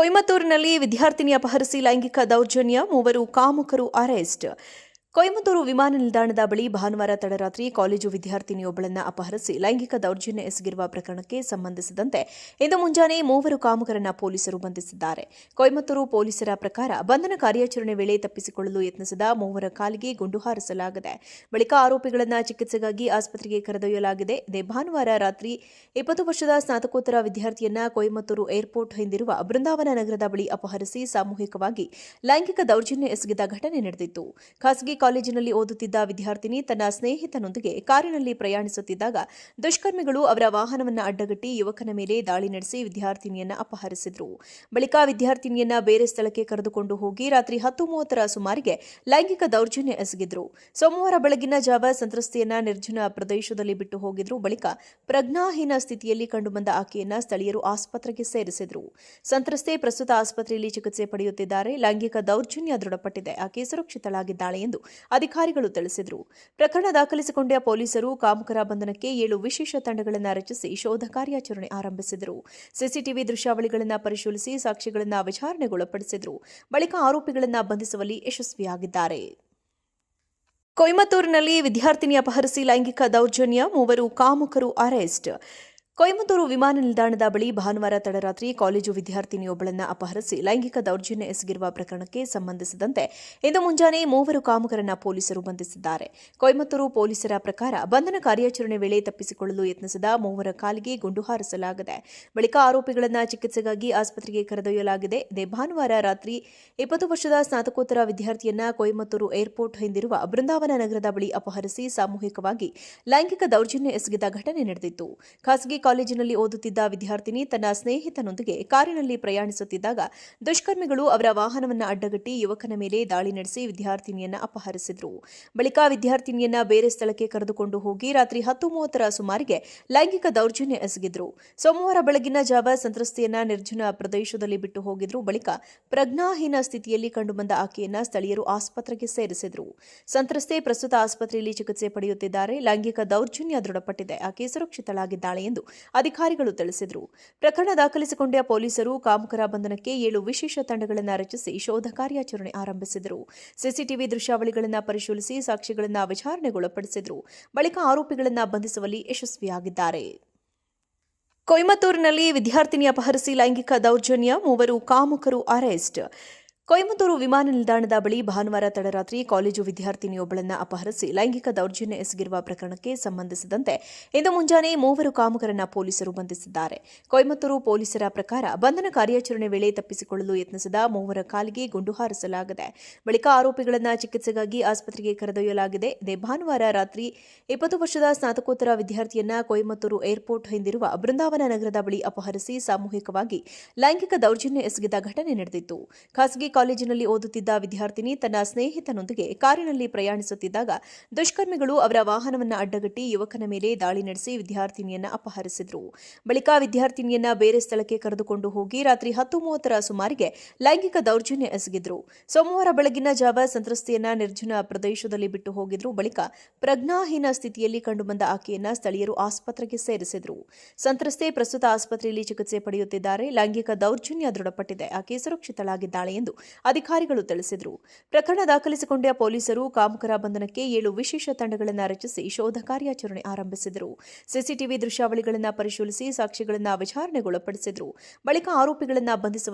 ಕೊಯಮತ್ತೂರಿನಲ್ಲಿ ವಿದ್ಯಾರ್ಥಿನಿ ಅಪಹರಿಸಿ ಲೈಂಗಿಕ ದೌರ್ಜನ್ಯ ಮೂವರು ಕಾಮುಕರು ಅರೆಸ್ಟ್ ಕೊಯಮತ್ತೂರು ವಿಮಾನ ನಿಲ್ದಾಣದ ಬಳಿ ಭಾನುವಾರ ತಡರಾತ್ರಿ ಕಾಲೇಜು ವಿದ್ಯಾರ್ಥಿನಿಯೊಬ್ಬಳನ್ನು ಅಪಹರಿಸಿ ಲೈಂಗಿಕ ದೌರ್ಜನ್ಯ ಎಸಗಿರುವ ಪ್ರಕರಣಕ್ಕೆ ಸಂಬಂಧಿಸಿದಂತೆ ಇಂದು ಮುಂಜಾನೆ ಮೂವರು ಕಾಮುಕರನ್ನ ಪೊಲೀಸರು ಬಂಧಿಸಿದ್ದಾರೆ. ಕೊಯಮತ್ತೂರು ಪೊಲೀಸರ ಪ್ರಕಾರ ಬಂಧನ ಕಾರ್ಯಾಚರಣೆ ವೇಳೆ ತಪ್ಪಿಸಿಕೊಳ್ಳಲು ಯತ್ನಿಸಿದ ಮೂವರ ಕಾಲಿಗೆ ಗುಂಡು ಹಾರಿಸಲಾಗಿದೆ. ಬಳಿಕ ಆರೋಪಿಗಳನ್ನು ಚಿಕಿತ್ಸೆಗಾಗಿ ಆಸ್ಪತ್ರೆಗೆ ಕರೆದೊಯ್ಯಲಾಗಿದೆ. ಇದೇ ಭಾನುವಾರ ರಾತ್ರಿ ಇಪ್ಪತ್ತು ವರ್ಷದ ಸ್ನಾತಕೋತ್ತರ ವಿದ್ಯಾರ್ಥಿಯನ್ನ ಕೊಯಮತ್ತೂರು ಏರ್ಪೋರ್ಟ್ ಹಿಂದಿರುವ ಬೃಂದಾವನ ನಗರದ ಬಳಿ ಅಪಹರಿಸಿ ಸಾಮೂಹಿಕವಾಗಿ ಲೈಂಗಿಕ ದೌರ್ಜನ್ಯ ಎಸಗಿದ ಘಟನೆ ನಡೆದಿತ್ತು. ಖಾಸಗಿ ಕಾಲೇಜಿನಲ್ಲಿ ಓದುತ್ತಿದ್ದ ವಿದ್ಯಾರ್ಥಿನಿ ತನ್ನ ಸ್ನೇಹಿತನೊಂದಿಗೆ ಕಾರಿನಲ್ಲಿ ಪ್ರಯಾಣಿಸುತ್ತಿದ್ದಾಗ ದುಷ್ಕರ್ಮಿಗಳು ಅವರ ವಾಹನವನ್ನು ಅಡ್ಡಗಟ್ಟಿ ಯುವಕನ ಮೇಲೆ ದಾಳಿ ನಡೆಸಿ ವಿದ್ಯಾರ್ಥಿನಿಯನ್ನ ಅಪಹರಿಸಿದ್ರು. ಬಳಿಕ ವಿದ್ಯಾರ್ಥಿನಿಯನ್ನ ಬೇರೆ ಸ್ಥಳಕ್ಕೆ ಕರೆದುಕೊಂಡು ಹೋಗಿ ರಾತ್ರಿ ಹತ್ತು ಮೂವತ್ತರ ಸುಮಾರಿಗೆ ಲೈಂಗಿಕ ದೌರ್ಜನ್ಯ ಎಸಗಿದ್ರು. ಸೋಮವಾರ ಬೆಳಗಿನ ಜಾವ ಸಂತ್ರಸ್ತೆಯನ್ನ ನಿರ್ಜನ ಪ್ರದೇಶದಲ್ಲಿ ಬಿಟ್ಟು ಹೋಗಿದ್ರು. ಬಳಿಕ ಪ್ರಜ್ಞಾಹೀನ ಸ್ಥಿತಿಯಲ್ಲಿ ಕಂಡುಬಂದ ಆಕೆಯನ್ನ ಸ್ಥಳೀಯರು ಆಸ್ಪತ್ರೆಗೆ ಸೇರಿಸಿದ್ರು. ಸಂತ್ರಸ್ತೆ ಪ್ರಸ್ತುತ ಆಸ್ಪತ್ರೆಯಲ್ಲಿ ಚಿಕಿತ್ಸೆ ಪಡೆಯುತ್ತಿದ್ದಾರೆ. ಲೈಂಗಿಕ ದೌರ್ಜನ್ಯ ದೃಢಪಟ್ಟಿದೆ. ಆಕೆ ಸುರಕ್ಷಿತಳಾಗಿದ್ದಾಳೆ ಎಂದು ಅಧಿಕಾರಿಗಳು ತಿಳಿಸಿದರು. ಪ್ರಕರಣ ದಾಖಲಿಸಿಕೊಂಡ ಪೊಲೀಸರು ಕಾಮುಕರ ಬಂಧನಕ್ಕೆ ಏಳು ವಿಶೇಷ ತಂಡಗಳನ್ನು ರಚಿಸಿ ಶೋಧ ಕಾರ್ಯಾಚರಣೆ ಆರಂಭಿಸಿದರು. ಸಿಸಿಟಿವಿ ದೃಶ್ಯಾವಳಿಗಳನ್ನು ಪರಿಶೀಲಿಸಿ ಸಾಕ್ಷಿಗಳನ್ನು ವಿಚಾರಣೆಗೊಳಪಡಿಸಿದರು. ಬಳಿಕ ಆರೋಪಿಗಳನ್ನು ಬಂಧಿಸುವಲ್ಲಿ ಯಶಸ್ವಿಯಾಗಿದ್ದಾರೆ. ಕೊಯಮತ್ತೂರಿನಲ್ಲಿ ವಿದ್ಯಾರ್ಥಿನಿ ಅಪಹರಿಸಿ ಲೈಂಗಿಕ ದೌರ್ಜನ್ಯ, ಮೂವರು ಕಾಮುಕರು ಅರೆಸ್ಟ್. ಕೊಯಮತ್ತೂರು ವಿಮಾನ ನಿಲ್ದಾಣದ ಬಳಿ ಭಾನುವಾರ ತಡರಾತ್ರಿ ಕಾಲೇಜು ವಿದ್ಯಾರ್ಥಿನಿಯೊಬ್ಬಳನ್ನು ಅಪಹರಿಸಿ ಲೈಂಗಿಕ ದೌರ್ಜನ್ಯ ಎಸಗಿರುವ ಪ್ರಕರಣಕ್ಕೆ ಸಂಬಂಧಿಸಿದಂತೆ ಇಂದು ಮುಂಜಾನೆ ಮೂವರು ಕಾಮುಕರನ್ನ ಪೊಲೀಸರು ಬಂಧಿಸಿದ್ದಾರೆ. ಕೊಯಮತ್ತೂರು ಪೊಲೀಸರ ಪ್ರಕಾರ ಬಂಧನ ಕಾರ್ಯಾಚರಣೆ ವೇಳೆ ತಪ್ಪಿಸಿಕೊಳ್ಳಲು ಯತ್ನಿಸಿದ ಮೂವರ ಕಾಲಿಗೆ ಗುಂಡು ಹಾರಿಸಲಾಗಿದೆ. ಬಳಿಕ ಆರೋಪಿಗಳನ್ನ ಚಿಕಿತ್ಸೆಗಾಗಿ ಆಸ್ಪತ್ರೆಗೆ ಕರೆದೊಯ್ಯಲಾಗಿದೆ. ಇದೇ ಭಾನುವಾರ ರಾತ್ರಿ ಇಪ್ಪತ್ತು ವರ್ಷದ ಸ್ನಾತಕೋತ್ತರ ವಿದ್ಯಾರ್ಥಿಯನ್ನ ಕೊಯಮತ್ತೂರು ಏರ್ಪೋರ್ಟ್ ಹಿಂದಿರುವ ಬೃಂದಾವನ ನಗರದ ಬಳಿ ಅಪಹರಿಸಿ ಸಾಮೂಹಿಕವಾಗಿ ಲೈಂಗಿಕ ದೌರ್ಜನ್ಯ ಎಸಗಿದ ಘಟನೆ ನಡೆದಿತ್ತು. ಖಾಸಗಿ ಕಾಲೇಜಿನಲ್ಲಿ ಓದುತ್ತಿದ್ದ ವಿದ್ಯಾರ್ಥಿನಿ ತನ್ನ ಸ್ನೇಹಿತನೊಂದಿಗೆ ಕಾರಿನಲ್ಲಿ ಪ್ರಯಾಣಿಸುತ್ತಿದ್ದಾಗ ದುಷ್ಕರ್ಮಿಗಳು ಅವರ ವಾಹನವನ್ನು ಅಡ್ಡಗಟ್ಟಿ ಯುವಕನ ಮೇಲೆ ದಾಳಿ ನಡೆಸಿ ವಿದ್ಯಾರ್ಥಿನಿಯನ್ನ ಅಪಹರಿಸಿದರು. ಬಳಿಕ ವಿದ್ಯಾರ್ಥಿನಿಯನ್ನ ಬೇರೆ ಸ್ಥಳಕ್ಕೆ ಕರೆದುಕೊಂಡು ಹೋಗಿ ರಾತ್ರಿ ಹತ್ತು ಮೂವತ್ತರ ಸುಮಾರಿಗೆ ಲೈಂಗಿಕ ದೌರ್ಜನ್ಯ ಎಸಗಿದ್ರು. ಸೋಮವಾರ ಬೆಳಗಿನ ಜಾವ ಸಂತ್ರಸ್ತೆಯನ್ನ ನಿರ್ಜನ ಪ್ರದೇಶದಲ್ಲಿ ಬಿಟ್ಟು ಹೋಗಿದ್ರು. ಬಳಿಕ ಪ್ರಜ್ಞಾಹೀನ ಸ್ಥಿತಿಯಲ್ಲಿ ಕಂಡುಬಂದ ಆಕೆಯನ್ನ ಸ್ಥಳೀಯರು ಆಸ್ಪತ್ರೆಗೆ ಸೇರಿಸಿದ್ರು. ಸಂತ್ರಸ್ತೆ ಪ್ರಸ್ತುತ ಆಸ್ಪತ್ರೆಯಲ್ಲಿ ಚಿಕಿತ್ಸೆ ಪಡೆಯುತ್ತಿದ್ದಾರೆ. ಲೈಂಗಿಕ ದೌರ್ಜನ್ಯ ದೃಢಪಟ್ಟಿದೆ. ಆಕೆ ಸುರಕ್ಷಿತಳಾಗಿದ್ದಾಳೆ ಎಂದು ಅಧಿಕಾರಿಗಳು ತಿಳಿಸಿದರು. ಪ್ರಕರಣ ದಾಖಲಿಸಿಕೊಂಡ ಪೊಲೀಸರು ಕಾಮುಕರ ಬಂಧನಕ್ಕೆ ಏಳು ವಿಶೇಷ ತಂಡಗಳನ್ನು ರಚಿಸಿ ಶೋಧ ಕಾರ್ಯಾಚರಣೆ ಆರಂಭಿಸಿದರು. ಸಿಸಿಟಿವಿ ದೃಶ್ಯಾವಳಿಗಳನ್ನು ಪರಿಶೀಲಿಸಿ ಸಾಕ್ಷಿಗಳನ್ನು ವಿಚಾರಣೆಗೊಳಪಡಿಸಿದರು. ಬಳಿಕ ಆರೋಪಿಗಳನ್ನು ಬಂಧಿಸುವಲ್ಲಿ ಯಶಸ್ವಿಯಾಗಿದ್ದಾರೆ. ಕೊಯಮತ್ತೂರಿನಲ್ಲಿ ವಿದ್ಯಾರ್ಥಿನಿ ಅಪಹರಿಸಿ ಲೈಂಗಿಕ ದೌರ್ಜನ್ಯ, ಮೂವರು ಕಾಮುಕರು ಅರೆಸ್ಟ್. ಕೊಯಮತ್ತೂರು ವಿಮಾನ ನಿಲ್ದಾಣದ ಬಳಿ ಭಾನುವಾರ ತಡರಾತ್ರಿ ಕಾಲೇಜು ವಿದ್ಯಾರ್ಥಿನಿಯೊಬ್ಬಳನ್ನು ಅಪಹರಿಸಿ ಲೈಂಗಿಕ ದೌರ್ಜನ್ಯ ಎಸಗಿರುವ ಪ್ರಕರಣಕ್ಕೆ ಸಂಬಂಧಿಸಿದಂತೆ ಇಂದು ಮುಂಜಾನೆ ಮೂವರು ಕಾಮುಕರನ್ನ ಪೊಲೀಸರು ಬಂಧಿಸಿದ್ದಾರೆ. ಕೊಯಮತ್ತೂರು ಪೊಲೀಸರ ಪ್ರಕಾರ ಬಂಧನ ಕಾರ್ಯಾಚರಣೆ ವೇಳೆ ತಪ್ಪಿಸಿಕೊಳ್ಳಲು ಯತ್ನಿಸಿದ ಮೂವರ ಕಾಲಿಗೆ ಗುಂಡು ಹಾರಿಸಲಾಗಿದೆ. ಬಳಿಕ ಆರೋಪಿಗಳನ್ನು ಚಿಕಿತ್ಸೆಗಾಗಿ ಆಸ್ಪತ್ರೆಗೆ ಕರೆದೊಯ್ಯಲಾಗಿದೆ. ಇದೇ ಭಾನುವಾರ ರಾತ್ರಿ ಇಪ್ಪತ್ತು ವರ್ಷದ ಸ್ನಾತಕೋತ್ತರ ವಿದ್ಯಾರ್ಥಿಯನ್ನ ಕೊಯಮತ್ತೂರು ಏರ್ಪೋರ್ಟ್ ಹಿಂದಿರುವ ಬೃಂದಾವನ ನಗರದ ಬಳಿ ಅಪಹರಿಸಿ ಸಾಮೂಹಿಕವಾಗಿ ಲೈಂಗಿಕ ದೌರ್ಜನ್ಯ ಎಸಗಿದ ಘಟನೆ ನಡೆದಿತ್ತು. ಖಾಸಗಿ ಕಾಲೇಜಿನಲ್ಲಿ ಓದುತ್ತಿದ್ದ ವಿದ್ಯಾರ್ಥಿನಿ ತನ್ನ ಸ್ನೇಹಿತನೊಂದಿಗೆ ಕಾರಿನಲ್ಲಿ ಪ್ರಯಾಣಿಸುತ್ತಿದ್ದಾಗ ದುಷ್ಕರ್ಮಿಗಳು ಅವರ ವಾಹನವನ್ನು ಅಡ್ಡಗಟ್ಟಿ ಯುವಕನ ಮೇಲೆ ದಾಳಿ ನಡೆಸಿ ವಿದ್ಯಾರ್ಥಿನಿಯನ್ನ ಅಪಹರಿಸಿದ್ರು. ಬಳಿಕ ವಿದ್ಯಾರ್ಥಿನಿಯನ್ನ ಬೇರೆ ಸ್ಥಳಕ್ಕೆ ಕರೆದುಕೊಂಡು ಹೋಗಿ ರಾತ್ರಿ ಹತ್ತು ಮೂವತ್ತರ ಸುಮಾರಿಗೆ ಲೈಂಗಿಕ ದೌರ್ಜನ್ಯ ಎಸಗಿದ್ರು. ಸೋಮವಾರ ಬೆಳಗಿನ ಜಾವ ಸಂತ್ರಸ್ತೆಯನ್ನ ನಿರ್ಜನ ಪ್ರದೇಶದಲ್ಲಿ ಬಿಟ್ಟು ಹೋಗಿದ್ರು. ಬಳಿಕ ಪ್ರಜ್ಞಾಹೀನ ಸ್ಥಿತಿಯಲ್ಲಿ ಕಂಡುಬಂದ ಆಕೆಯನ್ನ ಸ್ಥಳೀಯರು ಆಸ್ಪತ್ರೆಗೆ ಸೇರಿಸಿದ್ರು. ಸಂತ್ರಸ್ತೆ ಪ್ರಸ್ತುತ ಆಸ್ಪತ್ರೆಯಲ್ಲಿ ಚಿಕಿತ್ಸೆ ಪಡೆಯುತ್ತಿದ್ದಾರೆ. ಲೈಂಗಿಕ ದೌರ್ಜನ್ಯ ದೃಢಪಟ್ಟಿದೆ. ಆಕೆ ಸುರಕ್ಷಿತಳಾಗಿದ್ದಾಳೆ ಎಂದು ಅಧಿಕಾರಿಗಳು ತಿಳಿಸಿದರು. ಪ್ರಕರಣ ದಾಖಲಿಸಿಕೊಂಡ ಪೊಲೀಸರು ಕಾಮುಕರ ಬಂಧನಕ್ಕೆ ಏಳು ವಿಶೇಷ ತಂಡಗಳನ್ನು ರಚಿಸಿ ಶೋಧ ಕಾರ್ಯಾಚರಣೆ ಆರಂಭಿಸಿದರು. ಸಿಸಿಟಿವಿ ದೃಶ್ಯಾವಳಿಗಳನ್ನು ಪರಿಶೀಲಿಸಿ ಸಾಕ್ಷಿಗಳನ್ನು ವಿಚಾರಣೆಗೊಳಪಡಿಸಿದರು. ಬಳಿಕ ಆರೋಪಿಗಳನ್ನು ಬಂಧಿಸುವ